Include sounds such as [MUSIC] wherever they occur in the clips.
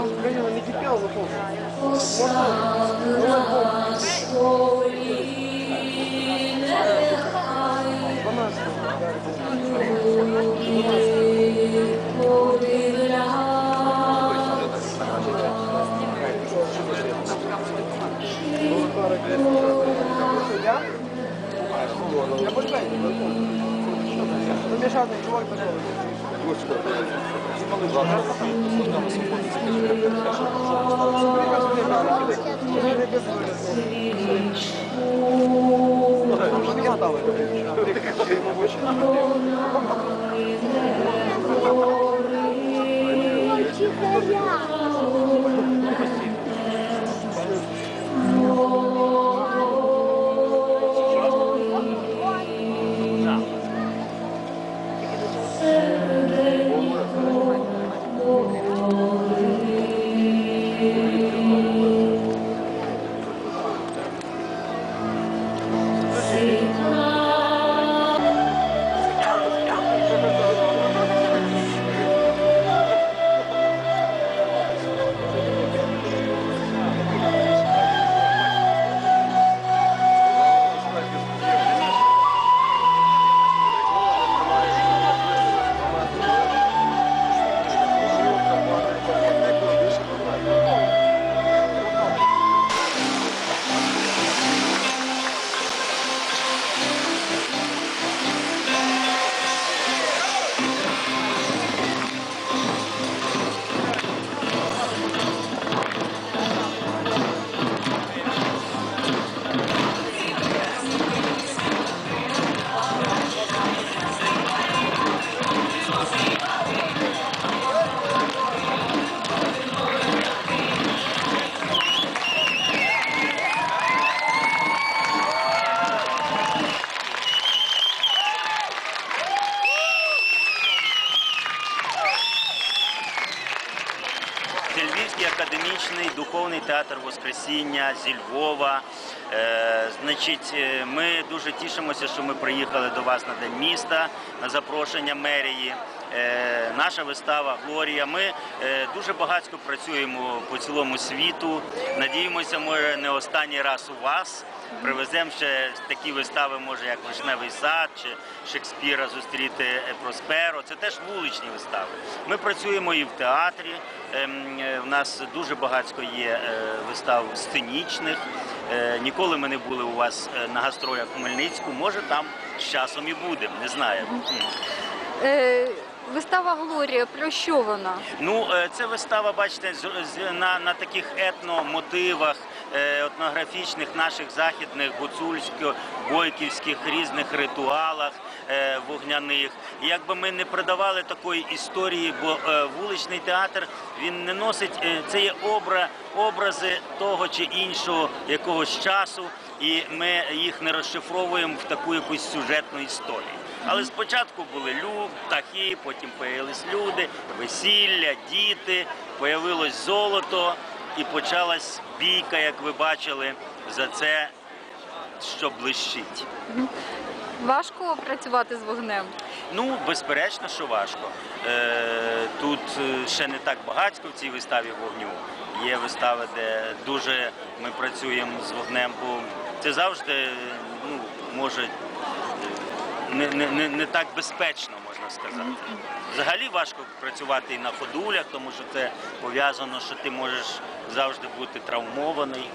Нам Україна не кипіла, ну Можна? Ну, альбом. 12. Я? Я. Ну, мішаний чувак такой. Це Львівський академічний духовний театр Воскресіння зі Львова. Е, значить, е, ми дуже тішимося, що ми приїхали до вас на День міста на запрошення мерії. Е, наша вистава Глорія. Ми дуже багатько працюємо по цілому світу. Надіємося, може не останній раз у вас. Привеземо ще такі вистави, може як Вишневий сад чи Шекспіра зустріти Просперо. Це теж вуличні вистави. Ми працюємо і в театрі. Ем, е, В нас дуже багатько є вистав сценічних. Е, Ніколи ми не були у вас е, на гастролях у Хмельницьку. Може там з часом і будемо, не знаю. Е, вистава Глорія, про що вона? Ну, це вистава, бачите, на, на таких етномотивах, етнографічних наших західних, гуцульських, бойківських різних ритуалах е, вогняних. Якби ми не придавали такої історії, бо е, вуличний театр він не носить е, це є обра, образи того чи іншого якогось часу, і ми їх не розшифровуємо в таку якусь сюжетну історію. Але спочатку були люди, птахи, потім появились люди, весілля, діти, появилось золото і почалась бійка, як ви бачили, за це, що блищить. Важко працювати з вогнем. Ну, безперечно, що важко. Е, тут е, ще не так багатько в цій виставі вогню. Є вистави, де дуже ми працюємо з вогнем, бо це завжди ну, може не, не, не, так безпечно, можна сказати. Взагалі важко працювати і на ходулях, тому що це пов'язано, що ти можеш завжди бути травмований.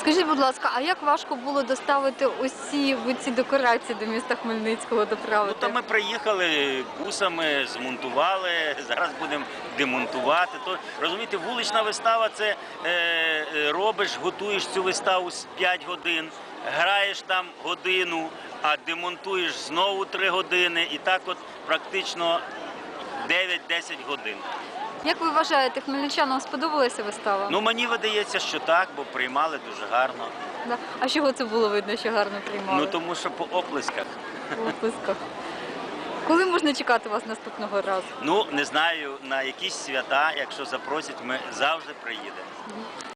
Скажіть, будь ласка, а як важко було доставити усі ці декорації до міста Хмельницького Ну, доправити? то ми приїхали бусами, змонтували, [LAUGHS] зараз будемо демонтувати. То розумієте, вулична вистава це е, е, робиш, готуєш цю виставу з 5 годин, граєш там годину, а демонтуєш знову 3 години, і так от практично 9-10 годин. Як ви вважаєте, хмельничанам сподобалася вистава? Ну мені видається, що так, бо приймали дуже гарно. Да. А чого це було видно, що гарно приймали? Ну тому що по оплесках. По оплесках? Коли можна чекати вас наступного разу? Ну не знаю на якісь свята, якщо запросять, ми завжди приїдемо.